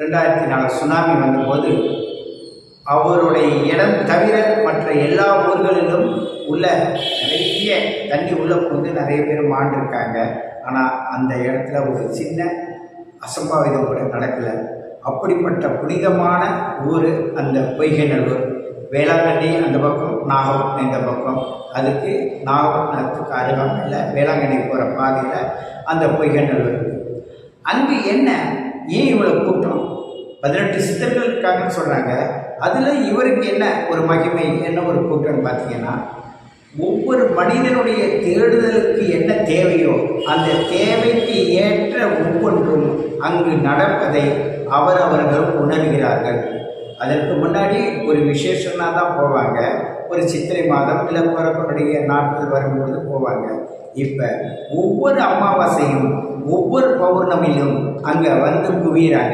ரெண்டாயிரத்தி நாலு சுனாமி வந்தபோது அவருடைய இடம் தவிர மற்ற எல்லா ஊர்களிலும் உள்ள நிறைய தண்ணி உள்ள புகுந்து நிறைய பேர் மாண்டிருக்காங்க ஆனால் அந்த இடத்துல ஒரு சின்ன அசம்பாவிதம் கூட நடக்கலை. அப்படிப்பட்ட புனிதமான ஊர் அந்த பொய்கைநல்லூர். வேளாங்கண்ணி அந்த பக்கம் நாகப்பட்டினம் இந்த பக்கம். அதுக்கு நாகப்பட்டினத்துக்கு அருகாமையில் வேளாங்கண்ணி போகிற பாதையில் அந்த பொய்கைநல்லூர் இருக்கு. அங்கு என்ன ஏன் இவ்வளோ கூட்டம் பதினெட்டு சித்தர்கள் இருக்காங்கன்னு சொல்கிறாங்க அதில் இவருக்கு என்ன ஒரு மகிமை என்ன ஒரு கூட்டம்னு பார்த்தீங்கன்னா ஒவ்வொரு மனிதனுடைய தேடுதலுக்கு என்ன தேவையோ அந்த தேவைக்கு ஏற்ற ஒவ்வொன்றும் அங்கு நடப்பதை அவர் அவர்கள் உணர்கிறார்கள். அதற்கு முன்னாடி ஒரு விசேஷம்னா தான் போவாங்க. ஒரு சித்திரை மாதம் இல்லை பிறப்புடைய நாட்கள் வரும்பொழுது போவாங்க. இப்போ ஒவ்வொரு அமாவாசையும் ஒவ்வொரு பௌர்ணமியிலும் அங்கே வந்து குவிகிறாங்க